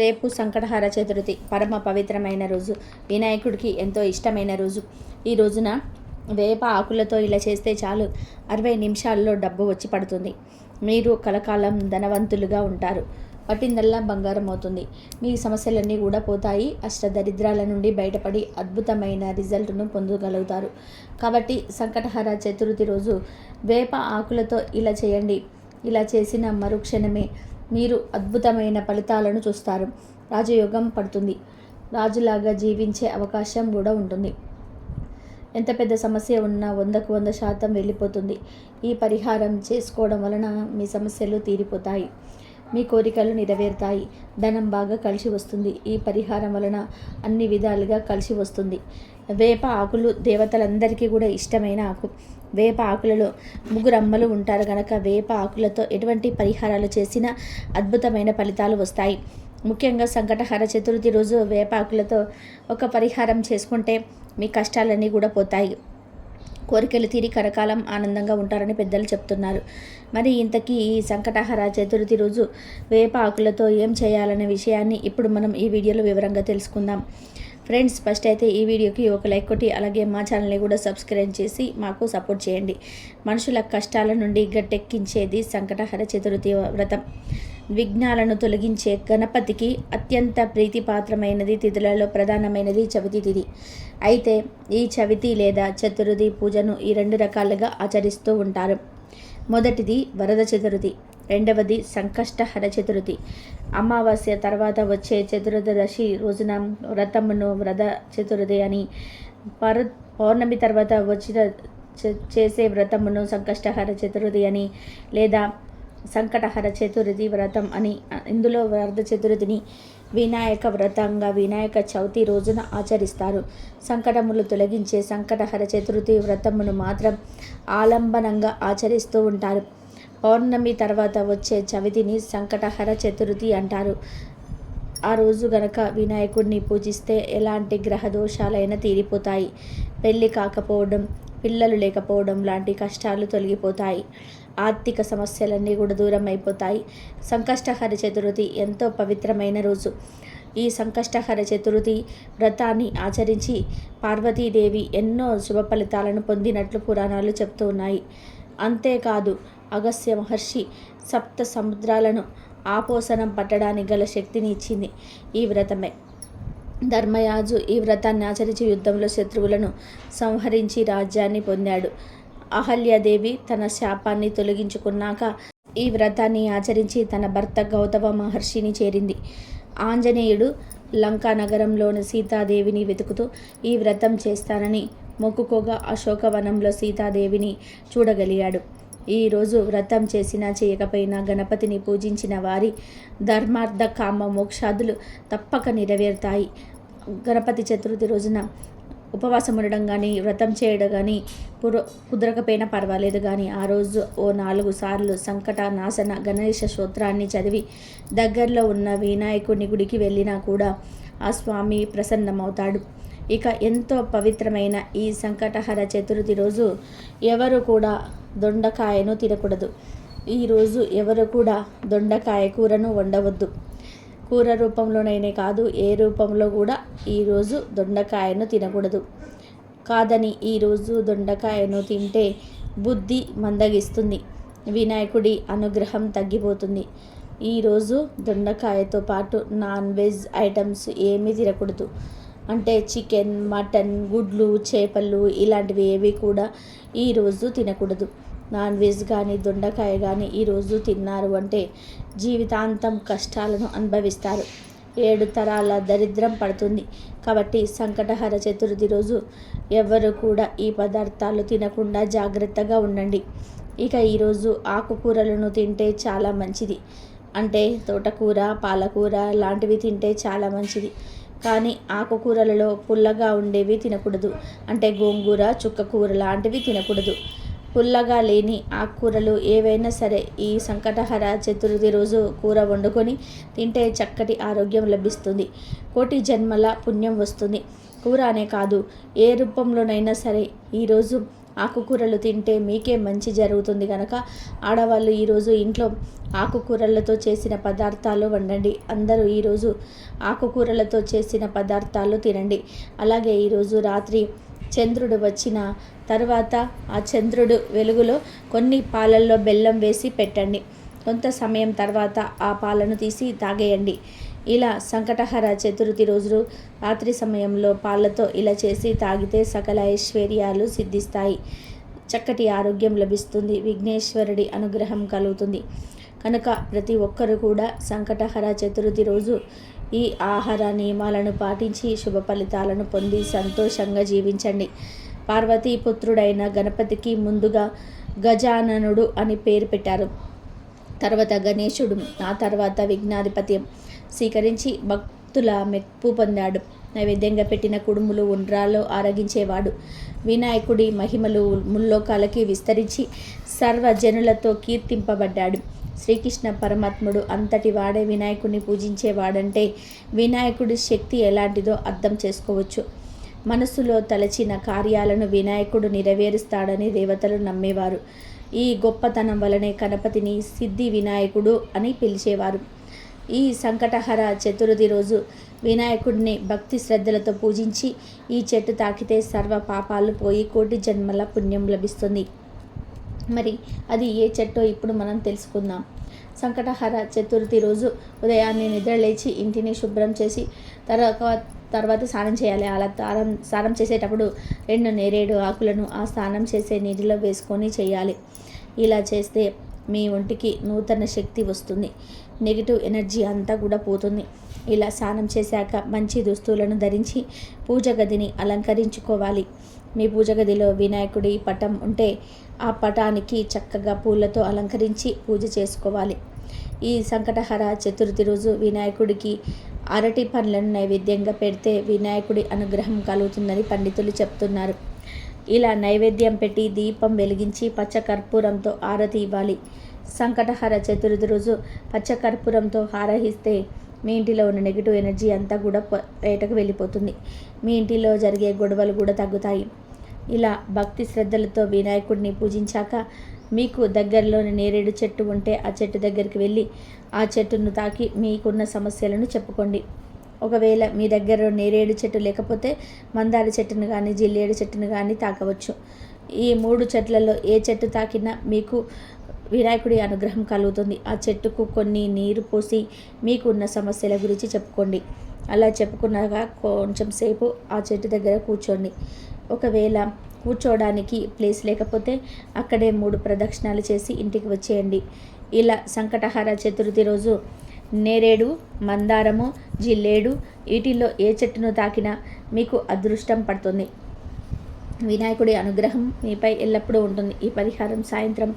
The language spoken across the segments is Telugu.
రేపు సంకటహార చతుర్థి పరమ పవిత్రమైన రోజు. వినాయకుడికి ఎంతో ఇష్టమైన రోజు. ఈ రోజున వేప ఆకులతో ఇలా చేస్తే చాలు. అరవై నిమిషాల్లో డబ్బు వచ్చి పడుతుంది. మీరు కలకాలం ధనవంతులుగా ఉంటారు. పట్టిందల్లా బంగారం అవుతుంది. మీ సమస్యలన్నీ కూడా పోతాయి. అష్టదరిద్రాల నుండి బయటపడి అద్భుతమైన రిజల్ట్ను పొందగలుగుతారు. కాబట్టి సంకటహార చతుర్థి రోజు వేప ఆకులతో ఇలా చేయండి. ఇలా చేసిన మరుక్షణమే మీరు అద్భుతమైన ఫలితాలను చూస్తారు. రాజయోగం పడుతుంది. రాజులాగా జీవించే అవకాశం కూడా ఉంటుంది. ఎంత పెద్ద సమస్య ఉన్నా వందకు వంద శాతం వెళ్ళిపోతుంది. ఈ పరిహారం చేసుకోవడం వలన మీ సమస్యలు తీరిపోతాయి. మీ కోరికలు నెరవేరుతాయి. ధనం బాగా కలిసి వస్తుంది. ఈ పరిహారం వలన అన్ని విధాలుగా కలిసి వస్తుంది. వేప ఆకులు దేవతలందరికీ కూడా ఇష్టమైన ఆకు. వేప ఆకులలో ముగ్గురు అమ్మలు ఉంటారు కనుక వేప ఆకులతో ఎటువంటి పరిహారాలు చేసినా అద్భుతమైన ఫలితాలు వస్తాయి. ముఖ్యంగా సంకటహార చతుర్థి రోజు వేపాకులతో ఒక పరిహారం చేసుకుంటే మీ కష్టాలన్నీ కూడా పోతాయి. కోరికలు తీరి కరకాలం ఆనందంగా ఉంటారని పెద్దలు చెప్తున్నారు. మరి ఇంతకీ ఈ సంకటహార చతుర్థి రోజు వేప ఆకులతో ఏం చేయాలనే విషయాన్ని ఇప్పుడు మనం ఈ వీడియోలో వివరంగా తెలుసుకుందాం. ఫ్రెండ్స్ ఫస్ట్ అయితే ఈ వీడియోకి ఒక లైక్ కొట్టి అలాగే మా ఛానల్ని కూడా సబ్స్క్రైబ్ చేసి మాకు సపోర్ట్ చేయండి. మనుషుల కష్టాల నుండి గట్టెక్కించేది సంకటహర చతుర్థి వ్రతం. విఘ్నాలను తొలగించే గణపతికి అత్యంత ప్రీతిపాత్రమైనది తిథులలో ప్రధానమైనది చవితి తిథి. అయితే ఈ చవితి లేదా చతుర్థి పూజను ఈ రెండు రకాలుగా ఆచరిస్తూ ఉంటారు. మొదటిది వరద చతుర్థి. రెండవది సంకష్టహర చతుర్థి. అమావాస్య తర్వాత వచ్చే చతుర్దశి రోజున వ్రతమును వ్రత చతుర్థి అని పర పౌర్ణమి తర్వాత వచ్చిన చేసే వ్రతమును సంకష్టహర చతుర్థి అని లేదా సంకటహర చతుర్థి వ్రతం అని ఇందులో వరద చతుర్థిని వినాయక వ్రతంగా వినాయక చవితి రోజున ఆచరిస్తారు. సంకటములు తొలగించే సంకటహర చతుర్థి వ్రతమును మాత్రం ఆలంబనంగా ఆచరిస్తూ ఉంటారు. పౌర్ణమి తర్వాత వచ్చే చవితిని సంకటహర చతుర్థి అంటారు. ఆ రోజు గనక వినాయకుడిని పూజిస్తే ఎలాంటి గ్రహ దోషాలైనా తీరిపోతాయి. పెళ్ళి కాకపోవడం పిల్లలు లేకపోవడం లాంటి కష్టాలు తొలగిపోతాయి. ఆర్థిక సమస్యలన్నీ కూడా దూరం అయిపోతాయి. సంకష్టహర చతుర్థి ఎంతో పవిత్రమైన రోజు. ఈ సంకష్టహర చతుర్థి వ్రతాన్ని ఆచరించి పార్వతీదేవి ఎన్నో శుభ ఫలితాలను పొందినట్లు పురాణాలు చెప్తూ ఉన్నాయి. అంతేకాదు అగస్య మహర్షి సప్త సముద్రాలను ఆపోసనం పట్టడానికి గల శక్తిని ఇచ్చింది ఈ వ్రతమే. ధర్మయాజు ఈ వ్రతాన్ని ఆచరించి యుద్ధంలో శత్రువులను సంహరించి రాజ్యాన్ని పొందాడు. అహల్యాదేవి తన శాపాన్ని తొలగించుకున్నాక ఈ వ్రతాన్ని ఆచరించి తన భర్త గౌతమ మహర్షిని చేరింది. ఆంజనేయుడు లంకా నగరంలోని సీతాదేవిని వెతుకుతూ ఈ వ్రతం చేస్తానని మొక్కుకోగా అశోకవనంలో సీతాదేవిని చూడగలిగాడు. ఈరోజు వ్రతం చేసినా చేయకపోయినా గణపతిని పూజించిన వారి ధర్మార్థ కామ మోక్షాదులు తప్పక నెరవేరుతాయి. గణపతి చతుర్థి రోజున ఉపవాసం ఉండడం కానీ వ్రతం చేయడం కానీ పుర కుదరకపోయినా పర్వాలేదు కానీ ఆ రోజు ఓ నాలుగు సార్లు సంకట నాశన గణేష స్తోత్రాన్ని చదివి దగ్గరలో ఉన్న వినాయకుని గుడికి వెళ్ళినా కూడా ఆ స్వామి ప్రసన్నమవుతాడు. ఇక ఎంతో పవిత్రమైన ఈ సంకటహర చతుర్థి రోజు ఎవరు కూడా దొండకాయను తినకూడదు. ఈరోజు ఎవరు కూడా దొండకాయ కూరను వండవద్దు. కూర రూపంలోనైనా కాదు ఏ రూపంలో కూడా ఈరోజు దొండకాయను తినకూడదు. కాదని ఈరోజు దొండకాయను తింటే బుద్ధి మందగిస్తుంది. వినాయకుడి అనుగ్రహం తగ్గిపోతుంది. ఈరోజు దొండకాయతో పాటు నాన్ వెజ్ ఐటమ్స్ ఏమీ తినకూడదు. అంటే చికెన్ మటన్ గుడ్లు చేపలు ఇలాంటివి ఏవి కూడా ఈరోజు తినకూడదు. నాన్ వెజ్ కానీ దొండకాయ కానీ ఈరోజు తిన్నారు అంటే జీవితాంతం కష్టాలను అనుభవిస్తారు. ఏడు తరాల దరిద్రం పడుతుంది. కాబట్టి సంకటహర చతుర్థి రోజు ఎవరు కూడా ఈ పదార్థాలు తినకుండా జాగ్రత్తగా ఉండండి. ఇక ఈరోజు ఆకుకూరలను తింటే చాలా మంచిది. అంటే తోటకూర పాలకూర లాంటివి తింటే చాలా మంచిది. కానీ ఆకుకూరలలో పుల్లగా ఉండేవి తినకూడదు. అంటే గోంగూర చుక్కకూర లాంటివి తినకూడదు. పుల్లగా లేని ఆకుకూరలు ఏవైనా సరే ఈ సంకటహర చతుర్థి రోజు కూర వండుకొని తింటే చక్కటి ఆరోగ్యం లభిస్తుంది. కోటి జన్మల పుణ్యం వస్తుంది. కూర అనే కాదు ఏ రూపంలోనైనా సరే ఈరోజు ఆకుకూరలు తింటే మీకే మంచి జరుగుతుంది కనుక ఆడవాళ్ళు ఈరోజు ఇంట్లో ఆకుకూరలతో చేసిన పదార్థాలు వండండి. అందరూ ఈరోజు ఆకుకూరలతో చేసిన పదార్థాలు తినండి. అలాగే ఈరోజు రాత్రి చంద్రుడు వచ్చిన తర్వాత ఆ చంద్రుడు వెలుగులో కొన్ని పాలల్లో బెల్లం వేసి పెట్టండి. కొంత సమయం తర్వాత ఆ పాలను తీసి తాగేయండి. ఇలా సంకటహర చతుర్థి రోజు రాత్రి సమయంలో పాలతో ఇలా చేసి తాగితే సకల ఐశ్వర్యాలు సిద్ధిస్తాయి. చక్కటి ఆరోగ్యం లభిస్తుంది. విఘ్నేశ్వరుడి అనుగ్రహం కలుగుతుంది. కనుక ప్రతి ఒక్కరు కూడా సంకటహర చతుర్థి రోజు ఈ ఆహార నియమాలను పాటించి శుభ ఫలితాలను పొంది సంతోషంగా జీవించండి. పార్వతీపుత్రుడైన గణపతికి ముందుగా గజాననుడు అని పేరు పెట్టారు. తర్వాత గణేశుడు ఆ తర్వాత విఘ్నాధిపత్యం. స్వీకరించి భక్తుల మెప్పు పొందాడు. నైవేద్యంగా పెట్టిన కుడుములు ఉండ్రాల్లో ఆరగించేవాడు. వినాయకుడి మహిమలు ముల్లోకాలకి విస్తరించి సర్వజనులతో కీర్తింపబడ్డాడు. శ్రీకృష్ణ పరమాత్ముడు అంతటి వాడే వినాయకుడిని పూజించేవాడంటే వినాయకుడి శక్తి ఎలాంటిదో అర్థం చేసుకోవచ్చు. మనసులో తలచిన కార్యాలను వినాయకుడు నెరవేరుస్తాడని దేవతలు నమ్మేవారు. ఈ గొప్పతనం వలనే గణపతిని సిద్ధి వినాయకుడు అని పిలిచేవారు. ఈ సంకటహర చతుర్థి రోజు వినాయకుడిని భక్తి శ్రద్ధలతో పూజించి ఈ చెట్టు తాకితే సర్వ పాపాలు పోయి కోటి జన్మల పుణ్యం లభిస్తుంది. మరి అది ఏ చెట్టో ఇప్పుడు మనం తెలుసుకుందాం. సంకటహర చతుర్థి రోజు ఉదయాన్నే నిద్ర లేచి ఇంటిని శుభ్రం చేసి తర్వాత తర్వాత స్నానం చేయాలి. అలా తారం స్నానం చేసేటప్పుడు రెండు నేరేడు ఆకులను ఆ స్నానం చేసే నీటిలో వేసుకొని చేయాలి. ఇలా చేస్తే మీ ఒంటికి నూతన శక్తి వస్తుంది. నెగిటివ్ ఎనర్జీ అంతా కూడా పోతుంది. ఇలా స్నానం చేశాక మంచి దుస్తులను ధరించి పూజ గదిని అలంకరించుకోవాలి. మీ పూజ గదిలో వినాయకుడి పటం ఉంటే ఆ పటానికి చక్కగా పూలతో అలంకరించి పూజ చేసుకోవాలి. ఈ సంకటహర చతుర్థి రోజు వినాయకుడికి అరటి పండ్లను నైవేద్యంగా పెడితే వినాయకుడి అనుగ్రహం కలుగుతుందని పండితులు చెప్తున్నారు. ఇలా నైవేద్యం పెట్టి దీపం వెలిగించి పచ్చ కర్పూరంతో ఆరతి ఇవ్వాలి. సంకటహర చతుర్థి రోజు పచ్చకర్పూరంతో హారహిస్తే మీ ఇంటిలో ఉన్న నెగిటివ్ ఎనర్జీ అంతా కూడా బయటకు వెళ్ళిపోతుంది. మీ ఇంటిలో జరిగే గొడవలు కూడా తగ్గుతాయి. ఇలా భక్తి శ్రద్ధలతో వినాయకుడిని పూజించాక మీకు దగ్గరలోని నేరేడు చెట్టు ఉంటే ఆ చెట్టు దగ్గరికి వెళ్ళి ఆ చెట్టును తాకి మీకున్న సమస్యలను చెప్పుకోండి. ఒకవేళ మీ దగ్గర నేరేడు చెట్టు లేకపోతే మందార చెట్టును కానీ జిల్లేడు చెట్టును కానీ తాకవచ్చు. ఈ మూడు చెట్లలో ఏ చెట్టు తాకినా మీకు వినాయకుడి అనుగ్రహం కలుగుతుంది. ఆ చెట్టుకు కొన్ని నీరు పోసి మీకున్న సమస్యల గురించి చెప్పుకోండి. అలా చెప్పుకున్నాక కొంచెం సేపు ఆ చెట్టు దగ్గర కూర్చోండి. ఒకవేళ కూర్చోవడానికి ప్లేస్ లేకపోతే అక్కడే మూడు ప్రదక్షిణాలు చేసి ఇంటికి వచ్చేయండి. ఇలా సంకటహార చతుర్థి రోజు నేరేడు మందారము జిల్లేడు వీటిల్లో ఏ చెట్టును తాకినా మీకు అదృష్టం పడుతుంది. వినాయకుడి అనుగ్రహం మీపై ఎల్లప్పుడూ ఉంటుంది. ఈ పరిహారం సాయంత్రం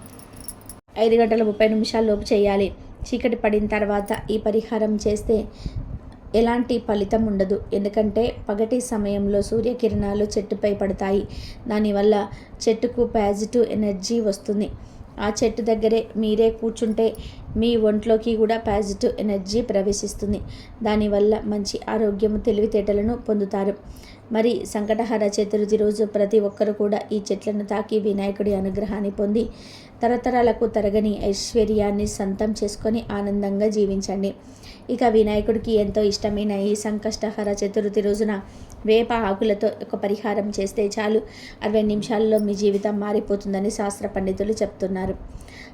ఐదు గంటల ముప్పై నిమిషాల్లోపు చేయాలి. చీకటి పడిన తర్వాత ఈ పరిహారం చేస్తే ఎలాంటి ఫలితం ఉండదు. ఎందుకంటే పగటి సమయంలో సూర్యకిరణాలు చెట్టుపై పడతాయి. దానివల్ల చెట్టుకు పాజిటివ్ ఎనర్జీ వస్తుంది. ఆ చెట్టు దగ్గరే మీరే కూర్చుంటే మీ ఒంట్లోకి కూడా పాజిటివ్ ఎనర్జీ ప్రవేశిస్తుంది. దానివల్ల మంచి ఆరోగ్యము తెలివితేటలను పొందుతారు. మరి సంకటహర చతుర్థి రోజు ప్రతి ఒక్కరు కూడా ఈ చెట్లను తాకి వినాయకుడి అనుగ్రహాన్ని పొంది తరతరాలకు తరగని ఐశ్వర్యాన్ని సొంతం చేసుకొని ఆనందంగా జీవించండి. ఇక వినాయకుడికి ఎంతో ఇష్టమైన ఈ సంకష్టహర చతుర్థి రోజున వేప ఆకులతో ఒక పరిహారం చేస్తే చాలు. అరవై నిమిషాల్లో మీ జీవితం మారిపోతుందని శాస్త్ర పండితులు చెప్తున్నారు.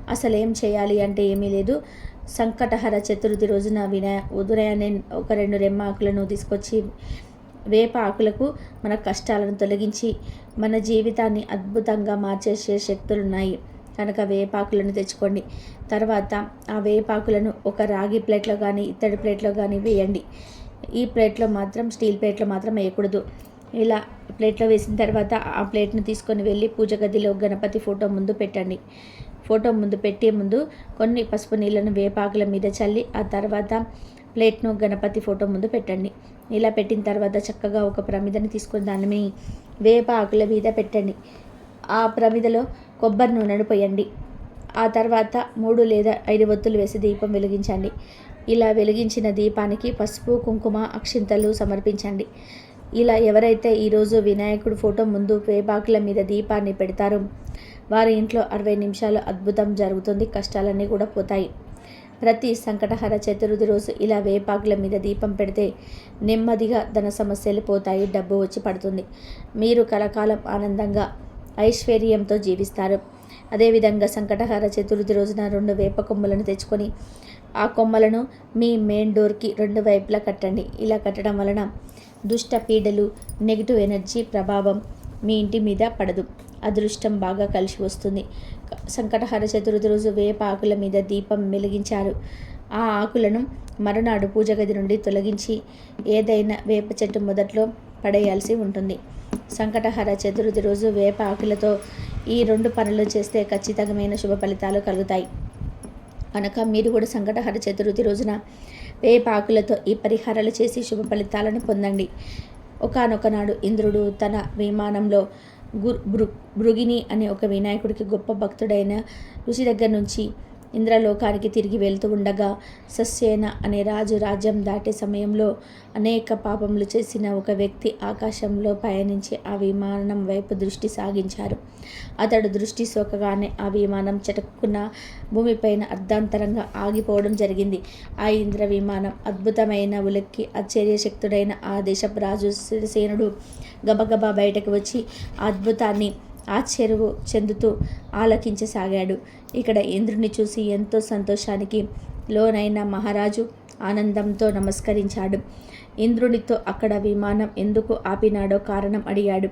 అసలు ఏం చేయాలి అంటే ఏమీ లేదు. సంకటహర చతుర్థి రోజున వినాయ ఉదయాన్నే ఒక రెండు రెమ్మ ఆకులను తీసుకొచ్చి వేప ఆకులకు మన కష్టాలను తొలగించి మన జీవితాన్ని అద్భుతంగా మార్చేసే శక్తులున్నాయి. కనుక వేపాకులను తెచ్చుకోండి. తర్వాత ఆ వేపాకులను ఒక రాగి ప్లేట్లో కానీ ఇత్తడి ప్లేట్లో కానీ వేయండి. ఈ ప్లేట్లో మాత్రం స్టీల్ ప్లేట్లో మాత్రం వేయకూడదు. ఇలా ప్లేట్లో వేసిన తర్వాత ఆ ప్లేట్ను తీసుకొని వెళ్ళి పూజ గదిలో గణపతి ఫోటో ముందు పెట్టండి. ఫోటో ముందు పెట్టే ముందు కొన్ని పసుపు నీళ్ళను వేపాకుల మీద చల్లి ఆ తర్వాత ప్లేట్ను గణపతి ఫోటో ముందు పెట్టండి. ఇలా పెట్టిన తర్వాత చక్కగా ఒక ప్రమిదని తీసుకొని దాన్ని వేపాకుల మీద పెట్టండి. ఆ ప్రమిదలో కొబ్బరి నూనెను పోయండి. ఆ తర్వాత మూడు లేదా ఐదు ఒత్తులు వేసి దీపం వెలిగించండి. ఇలా వెలిగించిన దీపానికి పసుపు కుంకుమ అక్షింతలు సమర్పించండి. ఇలా ఎవరైతే ఈరోజు వినాయకుడు ఫోటో ముందు వేపాకుల మీద దీపాన్ని పెడతారో వారి ఇంట్లో అరవై నిమిషాలు అద్భుతం జరుగుతుంది కష్టాలన్నీ కూడా పోతాయి. ప్రతి సంకటహర చతుర్థి రోజు ఇలా వేపాకుల మీద దీపం పెడితే నెమ్మదిగా ధన సమస్యలు పోతాయి డబ్బు వచ్చి పడుతుంది. మీరు కలకాలం ఆనందంగా ఐశ్వర్యంతో జీవిస్తారు. అదేవిధంగా సంకటహార చతుర్థి రోజున రెండు వేప కొమ్మలను తెచ్చుకొని ఆ కొమ్మలను మీ మెయిన్ డోర్కి రెండు వైపులా కట్టండి. ఇలా కట్టడం వలన దుష్ట పీడలు నెగిటివ్ ఎనర్జీ ప్రభావం మీ ఇంటి మీద పడదు. అదృష్టం బాగా కలిసి వస్తుంది. సంకటహార చతుర్థి రోజు వేప ఆకుల మీద దీపం వెలిగించారు. ఆ ఆకులను మరునాడు పూజ గది నుండి తొలగించి ఏదైనా వేప చెట్టు మొదట్లో పడేయాల్సి ఉంటుంది. సంకటహర చతుర్థి రోజు వేప ఆకులతో ఈ రెండు పనులు చేస్తే ఖచ్చితమైన శుభ ఫలితాలు కలుగుతాయి. కనుక మీరు కూడా సంకటహర చతుర్థి రోజున వేప ఆకులతో ఈ పరిహారాలు చేసి శుభ ఫలితాలను పొందండి. ఒకనొక నాడు ఇంద్రుడు తన విమానంలో గుర్ భృగిని అనే ఒక వినాయకుడికి గొప్ప భక్తుడైన ఋషి దగ్గర నుంచి ఇంద్రలోకానికి తిరిగి వెళ్తూ ఉండగా సస్సేన అనే రాజు రాజ్యం దాటే సమయంలో అనేక పాపములు చేసిన ఒక వ్యక్తి ఆకాశంలో పయనించి ఆ విమానం వైపు దృష్టి సాగించారు. అతడు దృష్టి సోకగానే ఆ విమానం చటుక్కున్న భూమిపైన అర్ధాంతరంగా ఆగిపోవడం జరిగింది. ఆ ఇంద్ర విమానం అద్భుతమైన ఉలక్కి ఆశ్చర్యశక్తుడైన ఆ దేశపు రాజు సేనుడు గబగబా బయటకు వచ్చి అద్భుతాన్ని ఆశ్చర్యవు చెందుతూ ఆలకించసాగాడు. ఇక్కడ ఇంద్రుని చూసి ఎంతో సంతోషానికి లోనైన మహారాజు ఆనందంతో నమస్కరించాడు. ఇంద్రునితో అక్కడ విమానం ఎందుకు ఆపినాడో కారణం అడిగాడు.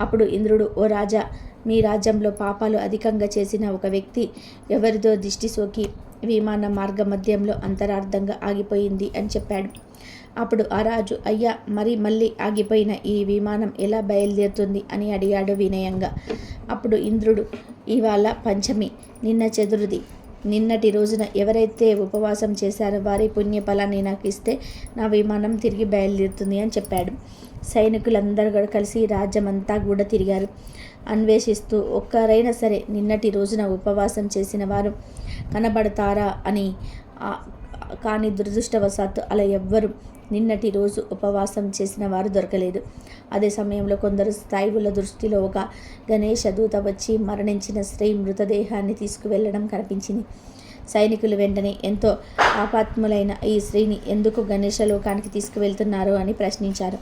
అప్పుడు ఇంద్రుడు ఓ రాజా మీ రాజ్యంలో పాపాలు అధికంగా చేసిన ఒక వ్యక్తి ఎవరిదో దిష్టి సోకి విమాన మార్గ మధ్యంలో అంతరార్థంగా ఆగిపోయింది అని చెప్పాడు. అప్పుడు ఆ రాజు అయ్యా మరి మళ్ళీ ఆగిపోయిన ఈ విమానం ఎలా బయలుదేరుతుంది? అని అడిగాడు వినయంగా. అప్పుడు ఇంద్రుడు ఇవాళ పంచమి నిన్న చతుర్థి. నిన్నటి రోజున ఎవరైతే ఉపవాసం చేశారో వారి పుణ్యఫలాన్ని నాకు ఇస్తే నా విమానం తిరిగి బయలుదేరుతుంది అని చెప్పాడు. సైనికులందరూ కూడా కలిసి రాజ్యమంతా కూడా తిరిగారు. అన్వేషిస్తూ ఒక్కరైనా సరే నిన్నటి రోజున ఉపవాసం చేసిన వారు కనబడతారా? అని కానీ దురదృష్టవశాత్తు అలా ఎవ్వరు నిన్నటి రోజు ఉపవాసం చేసిన వారు దొరకలేదు. అదే సమయంలో కొందరు స్థాయివుల దృష్టిలో ఒక గణేష దూత వచ్చి మరణించిన స్త్రీ మృతదేహాన్ని తీసుకువెళ్ళడం కనిపించింది. సైనికులు వెంటనే ఎంతో ఆపాత్ములైన ఈ స్త్రీని ఎందుకు గణేష లోకానికి తీసుకువెళ్తున్నారు అని ప్రశ్నించారు.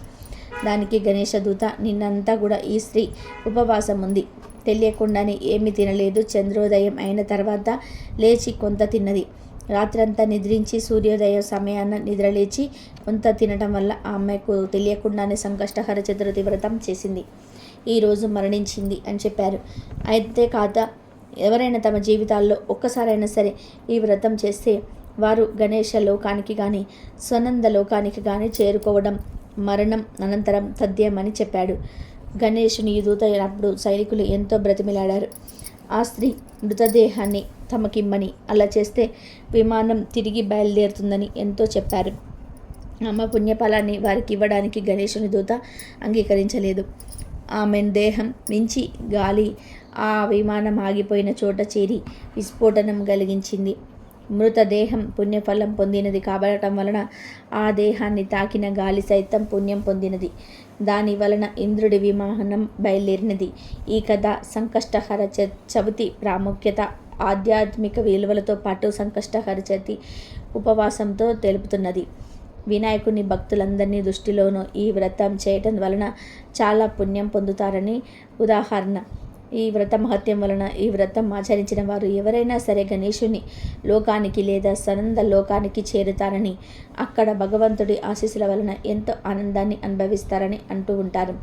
దానికి గణేష దూత నిన్నంతా కూడా ఈ స్త్రీ ఉపవాసం ఉంది. తెలియకుండానే ఏమి తినలేదు. చంద్రోదయం అయిన తర్వాత లేచి కొంత తిన్నది. రాత్రంతా నిద్రించి సూర్యోదయ సమయాన నిద్రలేచి కొంత తినడం వల్ల ఆ అమ్మాయికు తెలియకుండానే సంకష్టహర చతుర్థి వ్రతం చేసింది. ఈరోజు మరణించింది అని చెప్పారు. అయితే కాత ఎవరైనా తమ జీవితాల్లో ఒక్కసారైనా సరే ఈ వ్రతం చేస్తే వారు గణేష లోకానికి కానీ స్వనంద లోకానికి కానీ చేరుకోవడం మరణం అనంతరం తథ్యమని చెప్పాడు. గణేషుని దూత అయినప్పుడు సైనికులు ఎంతో బ్రతిమిలాడారు. ఆ స్త్రీ మృతదేహాన్ని తమకిమ్మని అలా చేస్తే విమానం తిరిగి బయలుదేరుతుందని ఎంతో చెప్పారు. అమ్మ పుణ్యఫలాన్ని వారికి ఇవ్వడానికి గణేశుని దూత అంగీకరించలేదు. ఆమె దేహం మించి గాలి ఆ విమానం ఆగిపోయిన చోట చేరి విస్ఫోటనం కలిగించింది. మృతదేహం పుణ్యఫలం పొందినది కాబడటం వలన ఆ దేహాన్ని తాకిన గాలి సైతం పుణ్యం పొందినది. దాని వలన ఇంద్రుడి విమానం బయలుదేరినది. ఈ కథ సంకష్టహర చవితి ప్రాముఖ్యత ఆధ్యాత్మిక విలువలతో పాటు సంకష్టహరిచతి ఉపవాసంతో తెలుపుతున్నది. వినాయకుని భక్తులందరినీ దృష్టిలోనూ ఈ వ్రతం చేయటం వలన చాలా పుణ్యం పొందుతారని ఉదాహరణ. ఈ వ్రత మహత్యం వలన ఈ వ్రతం ఆచరించిన వారు ఎవరైనా సరే గణేషుని లోకానికి లేదా సనంద లోకానికి చేరుతారని అక్కడ భగవంతుడి ఆశీస్సుల వలన ఎంతో ఆనందాన్ని అనుభవిస్తారని అంటూ ఉంటారు.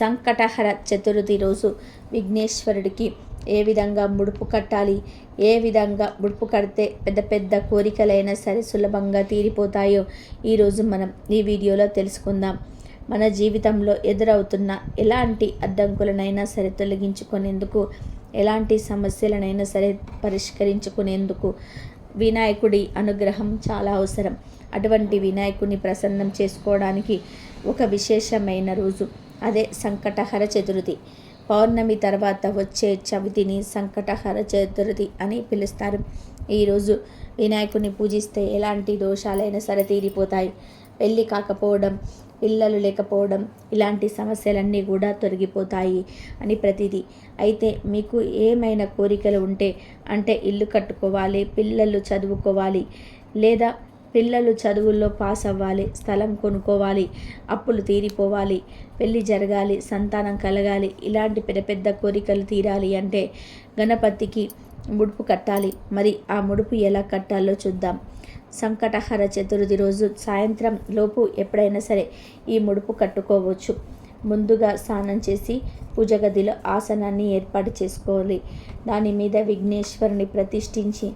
సంకటహర చతుర్థి రోజు విఘ్నేశ్వరుడికి ఏ విధంగా ముడుపు కట్టాలి? ఏ విధంగా ముడుపు కడితే పెద్ద పెద్ద కోరికలైనా సరే సులభంగా తీరిపోతాయో ఈరోజు మనం ఈ వీడియోలో తెలుసుకుందాం. మన జీవితంలో ఎదురవుతున్న ఎలాంటి అడ్డంకులనైనా సరే తొలగించుకునేందుకు ఎలాంటి సమస్యలనైనా సరే పరిష్కరించుకునేందుకు వినాయకుడి అనుగ్రహం చాలా అవసరం. అటువంటి వినాయకుడిని ప్రసన్నం చేసుకోవడానికి ఒక విశేషమైన రోజు అదే సంకటహర చతుర్థి. పౌర్ణమి తర్వాత వచ్చే చవితిని సంకటహర చతుర్థి అని పిలుస్తారు. ఈరోజు వినాయకుని పూజిస్తే ఎలాంటి దోషాలైనా సరే తీరిపోతాయి. పెళ్ళి కాకపోవడం పిల్లలు లేకపోవడం ఇలాంటి సమస్యలన్నీ కూడా తొలగిపోతాయి అని ప్రతిదీ. అయితే మీకు ఏమైనా కోరికలు ఉంటే అంటే ఇల్లు కట్టుకోవాలి పిల్లలు చదువుకోవాలి లేదా పిల్లలు చదువుల్లో పాస్ అవ్వాలి స్థలం కొనుక్కోవాలి అప్పులు తీరిపోవాలి పెళ్ళి జరగాలి సంతానం కలగాలి ఇలాంటి పెద్ద పెద్ద కోరికలు తీరాలి అంటే గణపతికి ముడుపు కట్టాలి. మరి ఆ ముడుపు ఎలా కట్టాలో చూద్దాం. సంకటహర చతుర్థి రోజు సాయంత్రం లోపు ఎప్పుడైనా సరే ఈ ముడుపు కట్టుకోవచ్చు. ముందుగా స్నానం చేసి పూజ గదిలో ఆసనాన్ని ఏర్పాటు చేసుకోవాలి. దాని మీద విఘ్నేశ్వరుని ప్రతిష్ఠించి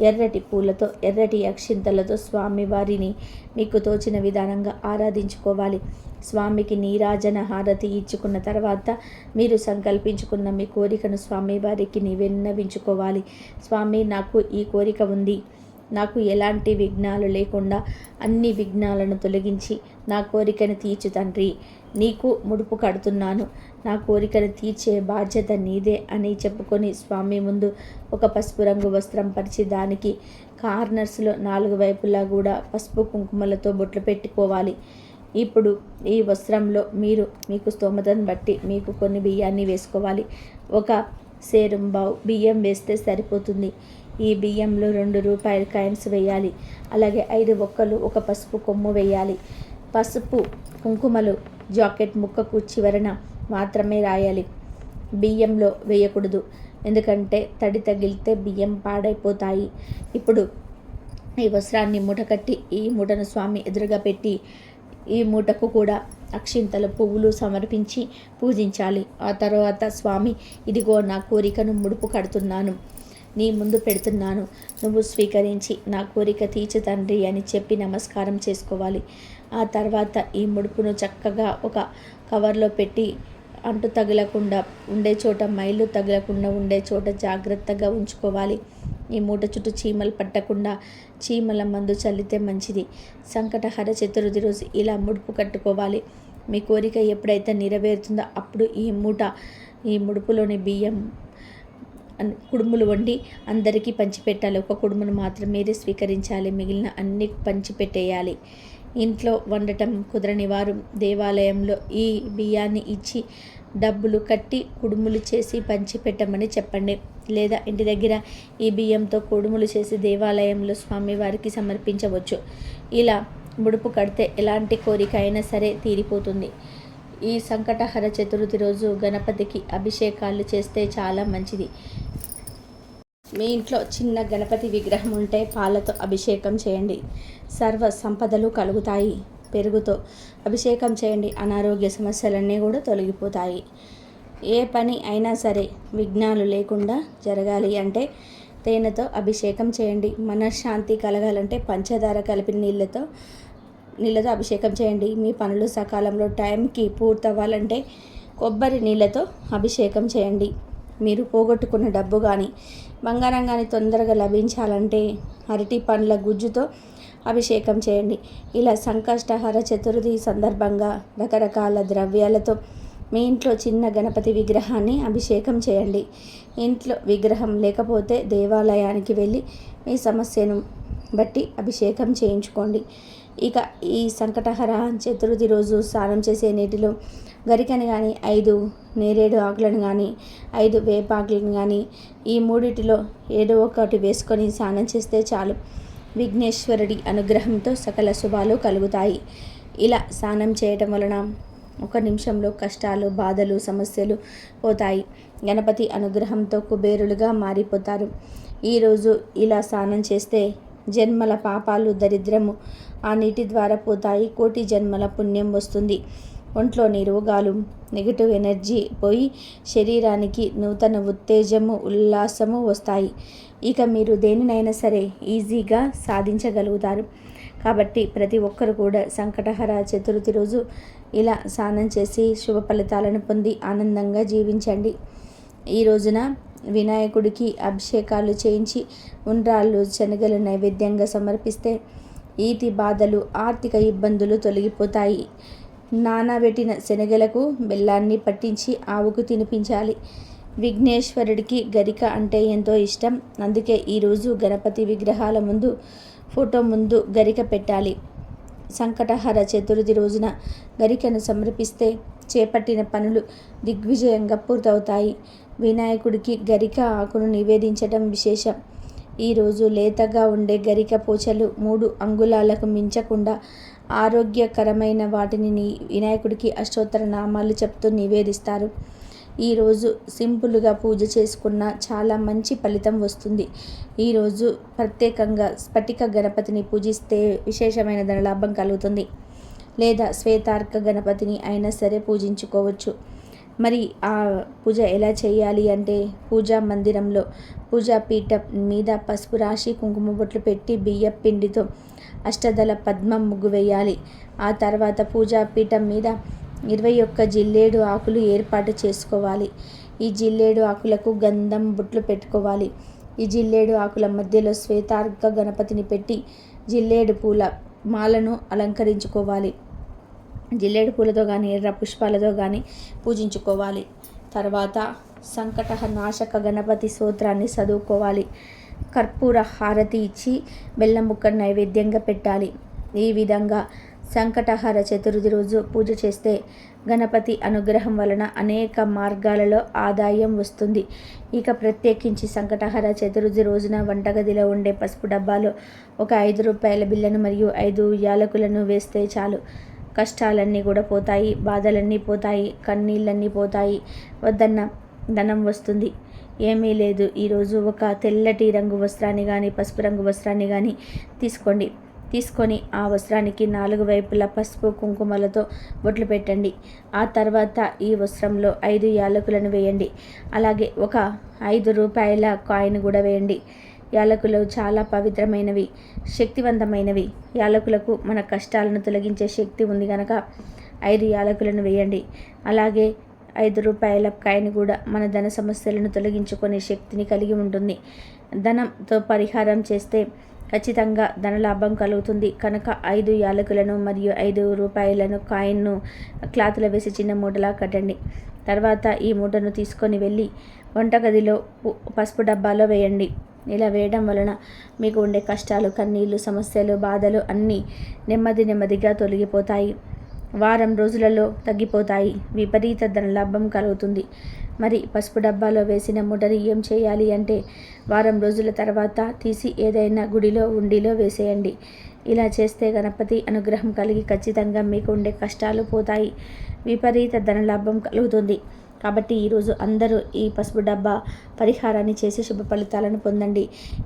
ఎర్రటి పూలతో ఎర్రటి అక్షింతలతో స్వామివారిని మీకు తోచిన విధానంగా ఆరాధించుకోవాలి. స్వామికి నీరాజన హారతి ఇచ్చుకున్న తర్వాత మీరు సంకల్పించుకున్న మీ కోరికను స్వామివారికి విన్నవించుకోవాలి స్వామి నాకు ఈ కోరిక ఉంది. నాకు ఎలాంటి విఘ్నాలు లేకుండా అన్ని విఘ్నాలను తొలగించి నా కోరికను తీర్చు తండ్రి. నీకు ముడుపు కడుతున్నాను. నా కోరికను తీర్చే బాధ్యత నీదే అని చెప్పుకొని స్వామి ముందు ఒక పసుపు రంగు వస్త్రం పరిచి దానికి కార్నర్స్లో నాలుగు వైపులా కూడా పసుపు కుంకుమలతో బొట్లు పెట్టుకోవాలి. ఇప్పుడు ఈ వస్త్రంలో మీరు మీకు స్తోమతను బట్టి మీకు కొన్ని బియ్యాన్ని వేసుకోవాలి. ఒక సేరుంబావు బియ్యం వేస్తే సరిపోతుంది. ఈ బియ్యంలో రెండు రూపాయల కాయిన్స్ వేయాలి. అలాగే ఐదు ఒక్కలు ఒక పసుపు కొమ్ము వేయాలి. పసుపు కుంకుమలు జాకెట్ ముక్కకు చివరన మాత్రమే రాయాలి. బియ్యంలో వేయకూడదు. ఎందుకంటే తడి తగిలితే బియ్యం పాడైపోతాయి. ఇప్పుడు ఈ వస్త్రాన్ని మూట కట్టి ఈ మూటను స్వామి ఎదురుగా పెట్టి ఈ మూటకు కూడా అక్షింతల పువ్వులు సమర్పించి పూజించాలి. ఆ తర్వాత స్వామి ఇదిగో నా కోరికను ముడుపు కడుతున్నాను. నీ ముందు పెడుతున్నాను. నువ్వు స్వీకరించి నా కోరిక తీర్చు తండ్రి అని చెప్పి నమస్కారం చేసుకోవాలి. ఆ తర్వాత ఈ ముడుపును చక్కగా ఒక కవర్లో పెట్టి అంటు తగలకుండా ఉండే చోట మైలు తగలకుండా ఉండే చోట జాగ్రత్తగా ఉంచుకోవాలి. ఈ మూట చుట్టూ చీమలు పట్టకుండా చీమల మందు చల్లితే మంచిది. సంకటహర చతుర్థి రోజు ఇలా ముడుపు కట్టుకోవాలి. మీ కోరిక ఎప్పుడైతే నెరవేరుతుందో అప్పుడు ఈ మూట ఈ ముడుపులోని బియ్యం కుడుములు వండి అందరికీ పంచిపెట్టాలి. ఒక కుడుమును మాత్రం మీరే స్వీకరించాలి. మిగిలిన అన్ని పంచిపెట్టేయాలి. ఇంట్లో వండటం కుదరని వారు దేవాలయంలో ఈ బియ్యాన్ని ఇచ్చి డబ్బులు కట్టి కుడుములు చేసి పంచిపెట్టమని చెప్పండి. లేదా ఇంటి దగ్గర ఈ బియ్యంతో కుడుములు చేసి దేవాలయంలో స్వామివారికి సమర్పించవచ్చు. ఇలా ముడుపు కడితే ఎలాంటి కోరిక అయినా సరే తీరిపోతుంది. ఈ సంకటహర చతుర్థి రోజు గణపతికి అభిషేకాలు చేస్తే చాలా మంచిది. మీ ఇంట్లో చిన్న గణపతి విగ్రహం ఉంటే పాలతో అభిషేకం చేయండి. సర్వ సంపదలు కలుగుతాయి పెరుగుతో అభిషేకం చేయండి. అనారోగ్య సమస్యలన్నీ కూడా తొలగిపోతాయి. ఏ పని అయినా సరే విఘ్నాలు లేకుండా జరగాలి అంటే తేనెతో అభిషేకం చేయండి. మనశ్శాంతి కలగాలంటే పంచదార కలిపిన నీళ్ళతో నీళ్ళతో అభిషేకం చేయండి. మీ పనులు సకాలంలో టైంకి పూర్తవ్వాలంటే కొబ్బరి నీళ్ళతో అభిషేకం చేయండి. మీరు పోగొట్టుకున్న డబ్బు కానీ బంగారం కానీ తొందరగా లభించాలంటే అరటి పండ్ల గుజ్జుతో అభిషేకం చేయండి. ఇలా సంకష్టహర చతుర్థి సందర్భంగా రకరకాల ద్రవ్యాలతో మీ ఇంట్లో చిన్న గణపతి విగ్రహాన్ని అభిషేకం చేయండి. ఇంట్లో విగ్రహం లేకపోతే దేవాలయానికి వెళ్ళి మీ సమస్యను బట్టి అభిషేకం చేయించుకోండి. ఇక ఈ సంకటహర చతుర్థి రోజు స్నానం చేసే నీటిలో గరికని కానీ ఐదు నేరేడు ఆకులను కానీ ఐదు వేపాకులను కానీ ఈ మూడిటిలో ఏదో ఒకటి వేసుకొని స్నానం చేస్తే చాలు. విఘ్నేశ్వరుడి అనుగ్రహంతో సకల శుభాలు కలుగుతాయి. ఇలా స్నానం చేయటం వలన ఒక నిమిషంలో కష్టాలు బాధలు సమస్యలు పోతాయి. గణపతి అనుగ్రహంతో కుబేరులుగా మారిపోతారు. ఈరోజు ఇలా స్నానం చేస్తే జన్మల పాపాలు దరిద్రము ఆ నీటి ద్వారా పోతాయి. కోటి జన్మల పుణ్యం వస్తుంది. ఒంట్లోని రోగాలు నెగిటివ్ ఎనర్జీ పోయి శరీరానికి నూతన ఉత్తేజము ఉల్లాసము వస్తాయి. ఇక మీరు దేనినైనా సరే ఈజీగా సాధించగలుగుతారు. కాబట్టి ప్రతి ఒక్కరు కూడా సంకటహర చతుర్థి రోజు ఇలా స్నానం చేసి శుభ ఫలితాలను పొంది ఆనందంగా జీవించండి. ఈ రోజున వినాయకుడికి అభిషేకాలు చేయించి ఉండ్రాళ్ళు శనగలు నైవేద్యంగా సమర్పిస్తే ఈతి బాధలు ఆర్థిక ఇబ్బందులు తొలగిపోతాయి. నానబెట్టిన శనగలకు బెల్లాన్ని పట్టించి ఆవుకు తినిపించాలి. విఘ్నేశ్వరుడికి గరిక అంటే ఎంతో ఇష్టం. అందుకే ఈరోజు గణపతి విగ్రహాల ముందు ఫోటో ముందు గరిక పెట్టాలి. సంకటహర చతుర్థి రోజున గరికను సమర్పిస్తే చేపట్టిన పనులు దిగ్విజయంగా పూర్తవుతాయి. వినాయకుడికి గరిక ఆకును నివేదించడం విశేషం. ఈరోజు లేతగా ఉండే గరిక పూచలు మూడు అంగుళాలకు మించకుండా ఆరోగ్యకరమైన వాటిని వినాయకుడికి అష్టోత్తర నామాలు చెప్తూ నివేదిస్తారు. ఈరోజు సింపుల్గా పూజ చేసుకున్న చాలా మంచి ఫలితం వస్తుంది. ఈరోజు ప్రత్యేకంగా స్ఫటిక గణపతిని పూజిస్తే విశేషమైన ధనలాభం కలుగుతుంది. లేదా శ్వేతార్క గణపతిని అయినా సరే పూజించుకోవచ్చు. మరి ఆ పూజ ఎలా చేయాలి అంటే పూజా మందిరంలో పూజా పీఠం మీద పసుపు రాశి కుంకుమ బొట్లు పెట్టి బియ్య పిండితో అష్టదళ పద్మం ముగ్గు వేయాలి. ఆ తర్వాత పూజా పీఠం మీద ఇరవై ఒక్క జిల్లేడు ఆకులు ఏర్పాటు చేసుకోవాలి. ఈ జిల్లేడు ఆకులకు గంధం బుట్లు పెట్టుకోవాలి. ఈ జిల్లేడు ఆకుల మధ్యలో శ్వేతార్క గణపతిని పెట్టి జిల్లేడు పూల మాలను అలంకరించుకోవాలి. జిల్లేడు పూలతో కానీ ఎర్ర పుష్పాలతో కానీ పూజించుకోవాలి. తర్వాత సంకట నాశక గణపతి స్తోత్రాన్ని చదువుకోవాలి. కర్పూర హారతి ఇచ్చి బెల్లం ముక్క నైవేద్యంగా పెట్టాలి. ఈ విధంగా సంకటహార చతుర్థి రోజు పూజ చేస్తే గణపతి అనుగ్రహం వలన అనేక మార్గాలలో ఆదాయం వస్తుంది. ఇక ప్రత్యేకించి సంకటహార చతుర్థి రోజున వంటగదిలో ఉండే పసుపు డబ్బాలో ఒక ఐదు రూపాయల బిల్లను మరియు ఐదు యాలకులను వేస్తే చాలు. కష్టాలన్నీ కూడా పోతాయి బాధలన్నీ పోతాయి కన్నీళ్ళన్నీ పోతాయి వద్దన్న ధనం వస్తుంది. ఏమీ లేదు. ఈరోజు ఒక తెల్లటి రంగు వస్త్రాన్ని కానీ పసుపు రంగు వస్త్రాన్ని కానీ తీసుకోండి. తీసుకొని ఆ వస్త్రానికి నాలుగు వైపులా పసుపు కుంకుమలతో బొట్లు పెట్టండి. ఆ తర్వాత ఈ వస్త్రంలో ఐదు యాలకులను వేయండి. అలాగే ఒక ఐదు రూపాయల కాయిన్ కూడా వేయండి. యాలకులు చాలా పవిత్రమైనవి శక్తివంతమైనవి. యాలకులకు మన కష్టాలను తొలగించే శక్తి ఉంది కనుక ఐదు యాలకులను వేయండి. అలాగే ఐదు రూపాయల కాయిన్ కూడా మన ధన సమస్యలను తొలగించుకునే శక్తిని కలిగి ఉంటుంది. ధనంతో పరిహారం చేస్తే ఖచ్చితంగా ధనలాభం కలుగుతుంది. కనుక ఐదు యాలకులను మరియు ఐదు రూపాయలను కాయిన్ను క్లాత్లో వేసి చిన్న మూటలా కట్టండి. తర్వాత ఈ మూటను తీసుకొని వెళ్ళి వంటగదిలో పసుపు డబ్బాలో వేయండి. ఇలా వేయడం వలన మీకు ఉండే కష్టాలు కన్నీళ్ళు సమస్యలు బాధలు అన్నీ నెమ్మది నెమ్మదిగా తొలగిపోతాయి. వారం రోజులలో తగ్గిపోతాయి. విపరీత ధనలాభం కలుగుతుంది. మరి పసుపు డబ్బాలో వేసిన ముడని ఏం చేయాలి అంటే వారం రోజుల తర్వాత తీసి ఏదైనా గుడిలో ఉండిలో వేసేయండి. ఇలా చేస్తే గణపతి అనుగ్రహం కలిగి ఖచ్చితంగా మీకు ఉండే కష్టాలు పోతాయి. విపరీత ధనలాభం కలుగుతుంది. కాబట్టి ఈరోజు అందరూ ఈ పసుపు డబ్బా పరిహారాన్ని చేసి శుభ ఫలితాలను పొందండి.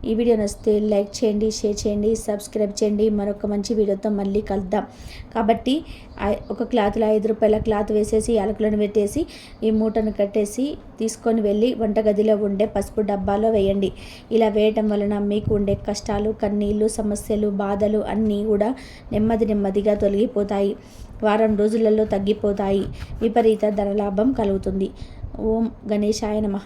ఈ వీడియో నచ్చితే లైక్ చేయండి షేర్ చేయండి సబ్స్క్రైబ్ చేయండి. మరొక మంచి వీడియోతో మళ్ళీ కలుద్దాం. కాబట్టి ఒక క్లాత్లో ఐదు రూపాయల క్లాత్ వేసేసి యాలకులను పెట్టేసి ఈ మూటను కట్టేసి తీసుకొని వెళ్ళి వంటగదిలో ఉండే పసుపు డబ్బాలో వేయండి. ఇలా వేయటం వలన మీకు ఉండే కష్టాలు కన్నీళ్ళు సమస్యలు బాధలు అన్నీ కూడా నెమ్మది నెమ్మదిగా తొలగిపోతాయి. వారం రోజులలో తగ్గిపోతాయి. విపరీత ధనలాభం కలుగుతుంది. ఓం గణేశాయ నమ.